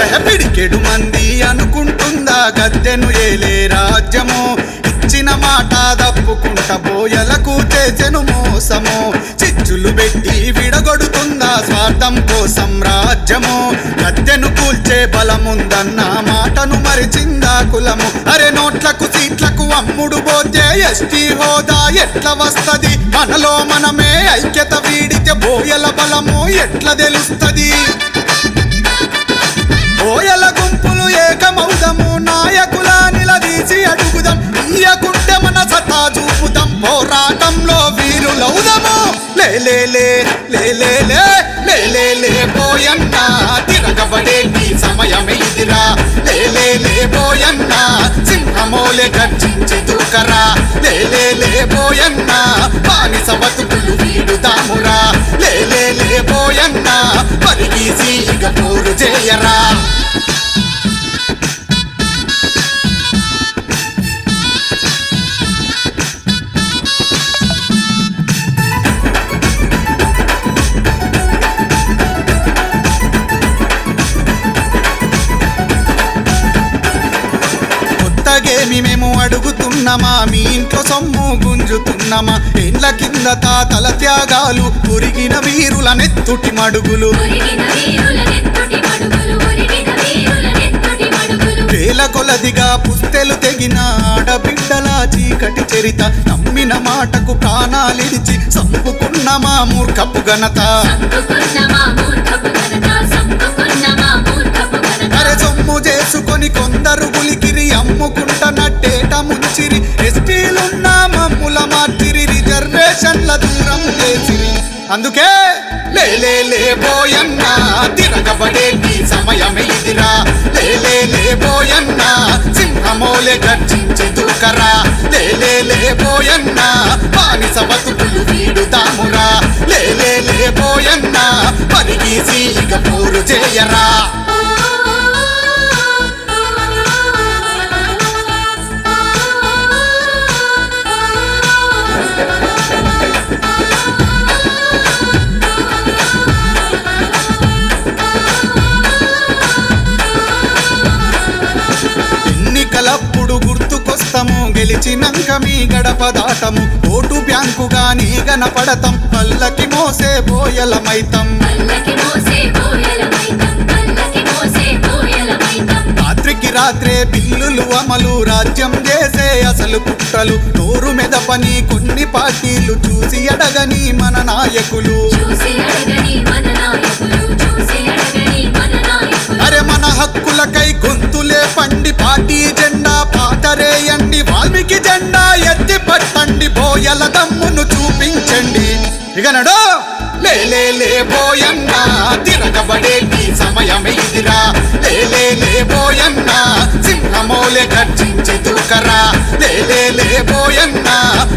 పిడికెడు మంది అనుకుంటుందా? గద్దెను ఏలే రాజ్యము. ఇచ్చిన మాట దప్పుకుంట బోయలకు చేసెను మోసము. చిచ్చులు పెట్టి విడగొడుతుందా స్వార్థం కోసం రాజ్యము. గద్దెను కూల్చే బలముందన్న మాటను మరిచిందా కులము? అరే నోట్లకు సీట్లకు అమ్ముడు పోతే ఎస్టీ హోదా ఎట్ల వస్తది? మనలో మనమే ఐక్యత వీడితే బోయల బలము ఎట్ల తెలుస్తది? లే లే లే లే లే పోయన్నా తిరగబడే నీ సమయమే ఇదిరా లే లే లే పోయన్నా సింహమోలే గర్జించి దూకరా లే లే లే పోయన్నా బానిస బతుకులు వీడుదామురా లే లే లే పోయన్నా పరిగీసి ఇక పోరు చేయరా తాగుతున్నమా? మీ ఇంట్లో సొమ్ము గుంజుతున్నమా? ఇండ్ల కింద తాతల త్యాగాలు ఉరిగిన వీరుల నెత్తుటి మడుగులు. వేల కొలదిగా పుస్తెలు తెగిన ఆడబిడ్డల చీకటి చరిత నమ్మిన మాటకు ప్రాణాలిచి సంపుకున్నమా మూర్ఖపు ఘనత. చేసుకొని కొందరు గులికిరి అమ్ముకుంటున్నా ముంచిరి ఎస్టీలున్న మమ్ముల మార్చిరి రిజర్వేషన్ల దూరం చేసిరి. అందుకే లేలే పోయన్నా తిరగబడే నీ సమయం ఇదిరా. లేలే పోయన్నా సింహమోలే గర్జించి దూకరా లేలే పోయన్నా బానిస బతుకులు వీడుతామురా. లేలే పోయన్నా పరిగీసి ఇక పూరు చేయరా. గుర్తుకొస్తాము గెలిచినాక మీ గడప దాటము. ఓటు బ్యాంకుగా నీ గనపడతాం పల్లకి మోసే బోయలమైతం రాత్రికి రాత్రే బిల్లులు అమలు. రాజ్యం చేసే అసలు కుట్రలు. నోరు మెదపని కొన్ని పార్టీలు చూసి అడగని మన నాయకులు. చూసి అడగని మన నాయకులు. ఎలదమ్మును చూపించండి. ఇక నడో. లే పోయన్న తిరగబడే నీ సమయం ఇదిరా. లే పోయన్న సింహమోలే గర్జించి దూకరా లే పోయన్న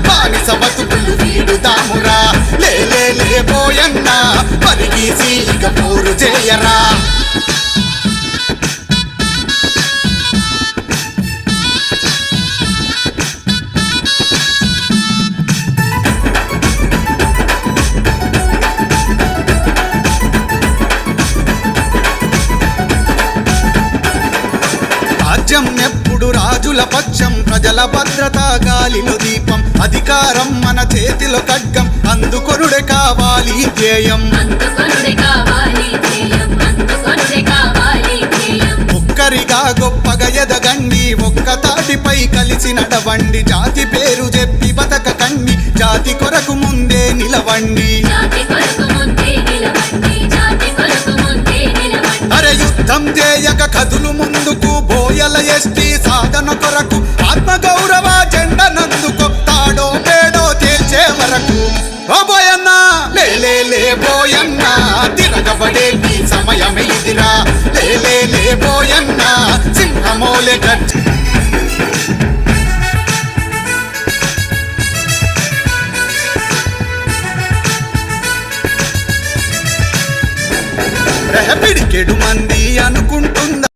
బానిస బతుకులు వీడుదామురా. లే పోయన్న పరిగీసి ఇక పోరు చేయరా. ఎప్పుడు రాజుల పక్షం ప్రజల భద్రత గాలిలో దీపం. అధికారం మన చేతిలో ఖడ్గం అందుకొనుడే కావాలి ధ్యేయం. ఒక్కరిగా గొప్పగా ఎదగండి ఒక్క తాటిపై కలిసి నడవండి. జాతి పేరు చెప్పి బతకకండి జాతి కొరకు ముందే నిలవండి. అరే యుద్ధం చేయక కదులు ముందుకు బోయల ఎస్టీ సాధన కొరకు ఆత్మ గౌరవ జెండ నందుకు తాడో పేడో తేల్చే వరకు. ఓ బోయన్నా లే లే బోయన్నా తిరగబడే నీ సమయమే ఇదిరా. లే లే లే బోయన్నా సింహమోలే గర్జి పిడికెడు మంది అనుకుంటుందా?